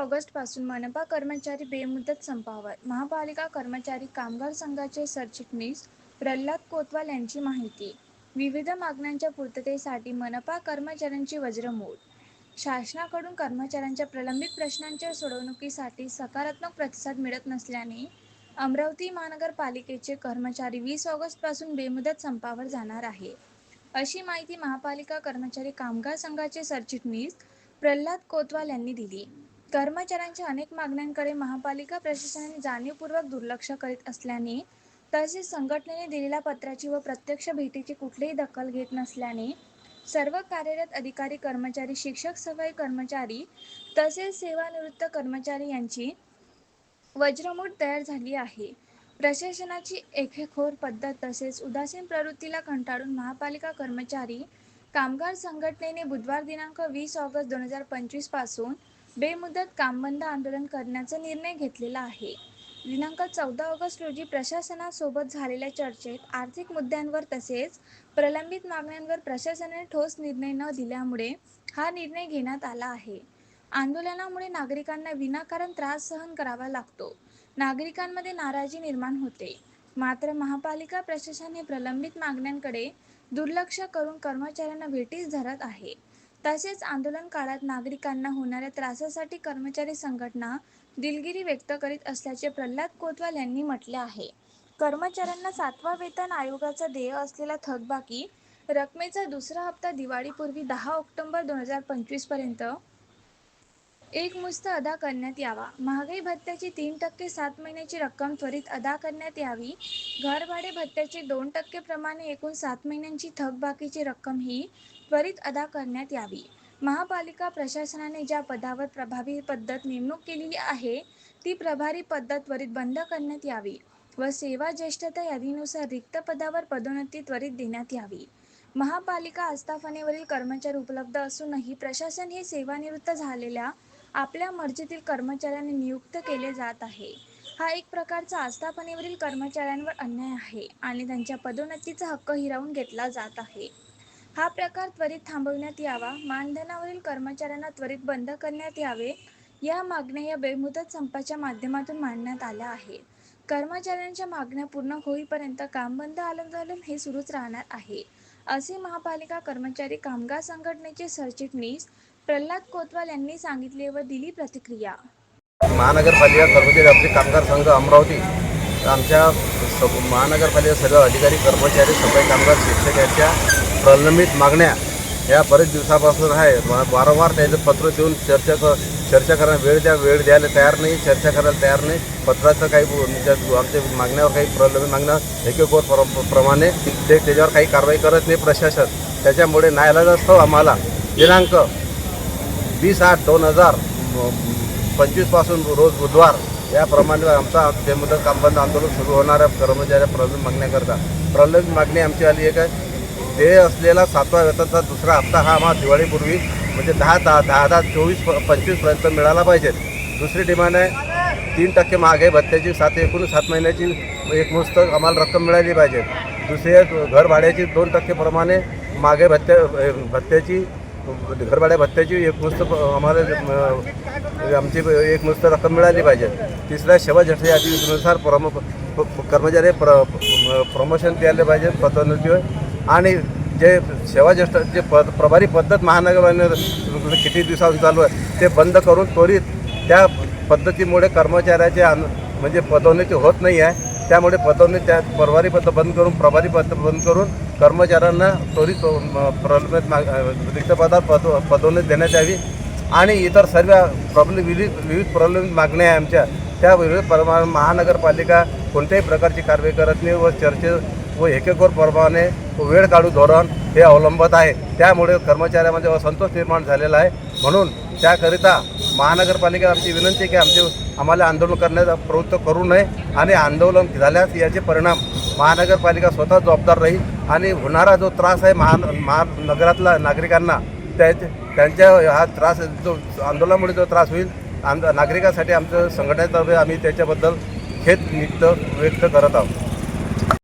ऑगस्टपासून मनपा कर्मचारी बेमुदत संपावर. महापालिका कर्मचारी कामगार संघाचे सरचिटणीस प्रल्हाद कोतवाल यांची माहिती. विविध मागण्यांच्या पूर्ततेसाठी मनपा कर्मचाऱ्यांची वज्रमूड शासनाकडून कर्मचाऱ्यांच्या प्रलंबित प्रश्नांच्या सोडवणुकीसाठी सकारात्मक प्रतिसाद मिळत नसल्याने अमरावती महानगरपालिकेचे कर्मचारी वीस ऑगस्टपासून बेमुदत संपावर जाणार आहे. अशी माहिती महापालिका कर्मचारी कामगार संघाचे सरचिटणीस प्रल्हाद कोतवाल यांनी दिली. कर्मचाऱ्यांच्या अनेक मागण्यांकडे महापालिका प्रशासनाने जाणीवपूर्वक दुर्लक्ष करीत असल्याने तसेच संघटनेने दिलेल्या पत्राची व प्रत्यक्ष भेटीची कुठलीही दखल घेत नसल्याने सर्व कार्यरत अधिकारी कर्मचारी शिक्षक सफाई कर्मचारी तसेच सेवानिवृत्त कर्मचारी यांची वज्रमूठ तयार झाली आहे. प्रशासनाची एकेखोर पद्धत तसेच उदासीन प्रवृत्तीला कंटाळून महापालिका कर्मचारी कामगार संघटनेने बुधवार दिनांक वीस ऑगस्ट दोन हजार पंचवीसपासून पासून बेमुदत कामबंद आंदोलन करण्याचा निर्णय घेतलेला आहे. दिनांक चौदा ऑगस्ट रोजी प्रशासनासोबत झालेल्या चर्चेत आर्थिक मुद्द्यांवर तसेच प्रलंबित मागण्यांवर प्रशासनाने ठोस निर्णय न दिल्यामुळे हा निर्णय घेण्यात आला आहे. आंदोलनामुळे नागरिकांना विनाकारण त्रास सहन करावा लागतो. नागरिकांमध्ये नाराजी निर्माण होते. मात्र महापालिका प्रशासन हे प्रलंबित मागण्यांकडे दुर्लक्ष करून कर्मचाऱ्यांना भेटीस धरत आहे. तसेच आंदोलन काळात नागरिकांना होणाऱ्या त्रासासाठी कर्मचारी संघटना दिलगिरी व्यक्त करीत असल्याचे प्रल्हाद कोतवाल यांनी म्हटले आहे. कर्मचाऱ्यांना सातवा वेतन आयोगाचा देय असलेला थकबाकी रकमेचा दुसरा हप्ता दिवाळीपूर्वी दहा ऑक्टोबर दोन हजार पंचवीसपर्यंत एकमुस्त अदा करण्यात यावा. महागाई भत्त्याची तीन टक्के सात महिन्याची रक्कम त्वरित अदा करण्यात यावी. घरभाडे भत्त्याची दोन टक्के प्रमाणे एकूण सात महिन्यांची थकबाकीची रक्कम ही त्वरित अदा करण्यात यावी. महापालिका प्रशासनाने ज्या पदावर प्रभावी पद्धत नेमणूक केलेली आहे ती प्रभारी पद्धत त्वरित बंद करण्यात यावी व सेवा ज्येष्ठता यादीनुसार रिक्त पदावर पदोन्नती त्वरित देण्यात यावी. महापालिका आस्थापनेवरील कर्मचारी उपलब्ध असूनही प्रशासन हे सेवानिवृत्त झालेल्या आपल्या मर्जीतील कर्मचाऱ्यांनी नियुक्त केले जात आहे. हा एक प्रकारचा आस्थापनेवरील कर्मचाऱ्यांवर अन्याय आहे आणि त्यांच्या पदोन्नतीचा हक्क हिरावून घेतला जात आहे. हा प्रकार त्वरित थांबवण्यात यावा मानधनावरील कर्मचाऱ्यांना त्वरित बंद करण्यात यावे या मागण्या या बेमुदत संपाच्या माध्यमातून मांडण्यात आल्या आहेत. कर्मचाऱ्यांच्या मागण्या पूर्ण होईपर्यंत काम बंद आंदोलन हे सुरूच राहणार आहे. असे महापालिका कर्मचारी कामगार संघटनेचे सरचिटणीस प्रल्हाद कोतवाल यांनी सांगितले व दिली प्रतिक्रिया. महानगरपालिका कर्मचारी आपले कामगार संघ अमरावती आमच्या महानगरपालिका सर्व अधिकारी कर्मचारी सफाई कामगार शिक्षक यांच्या प्रलंबित मागण्या या बरेच दिवसापासून आहे. वारंवार त्यांचं पत्र देऊन चर्चा चर्चा करायला वेळ द्या वेळ द्यायला तयार नाही चर्चा करायला तयार नाही. पत्राचं काही म्हणजे आमच्या मागण्यावर काही प्रलंबित मागण्या एकेकोर प्र- प्रमाणे ते त्याच्यावर काही कारवाई करत नाही प्रशासन. त्याच्यामुळे न्यायालयास्तव आम्हाला दिनांक वीस आठ दोन हजार पंचवीसपासून रोज बुधवार याप्रमाणे आमचा बेमुदत कामबंद आंदोलन सुरू होणाऱ्या कर्मचाऱ्या प्रलंबित मागण्याकरता. प्रलंबित मागणी आमची आली आहे काय? ते असलेला सातवा वेतनचा दुसरा हप्ता हा आम्हाला दिवाळीपूर्वी म्हणजे दहा दहा दहा दहा चोवीस प- पंचवीसपर्यंत मिळाला पाहिजे. दुसरी डिमांड आहे तीन टक्के महागाई भत्त्याची सात एकूण सात महिन्याची एकमुस्त आम्हाला रक्कम मिळाली पाहिजे. दुसरी घर भाड्याची दोन टक्केप्रमाणे मागे भत्त्या भत्त्याची घरभाड्या भत्त्याची एकमुस्त प- आम्हाला म्हणजे आमची आमची एकमुस्त रक्कम मिळाली पाहिजे. तिसरा सेवा जठ यादीनुसार प्रमो प- कर्मचारी प्र प्रमोशन द्यायला पाहिजे पदोन्नती आणि जे सेवा ज्येष्ठ जे पद प्रभारी पद्धत महानगरपालिका म्हणजे किती दिवसापासून चालू आहे ते बंद करून त्वरित त्या पद्धतीमुळे कर्मचाऱ्याचे अन म्हणजे पदोन्नती होत नाही आहे. त्यामुळे पदोन्नती त्या परवारी पद बंद करून प्रभारी पद बंद करून कर्मचाऱ्यांना त्वरित प्रलंबित माग रिक्त पदात पद पदोन्नती देण्यात यावी. आणि इतर सर्व प्रॉब्लेम विविध विविध प्रलंबित मागण्या आहे आमच्या. त्या विविध प्रमा महानगरपालिका कोणत्याही प्रकारची कारवाई करत नाही व चर्चे व एकेकोर प्रमाणे वेळ काढू धोरण हे अवलंबत आहे. त्यामुळे कर्मचाऱ्यामध्ये असंतोष निर्माण झालेला आहे. म्हणून त्याकरिता महानगरपालिका आमची विनंती आहे की आमचे आम्हाला आंदोलन करण्याचा प्रवृत्त करू नये आणि आंदोलन झाल्यास याचे परिणाम महानगरपालिका स्वतः जबाबदार राहील आणि होणारा जो त्रास आहे महा महानगरातल्या नागरिकांना त्या त्यांच्या हा त्रास जो आंदोलनामुळे जो त्रास होईल आंद नागरिकांसाठी आमचं संघटनेतर्फे आम्ही त्याच्याबद्दल खेद निक्त व्यक्त करत आहोत.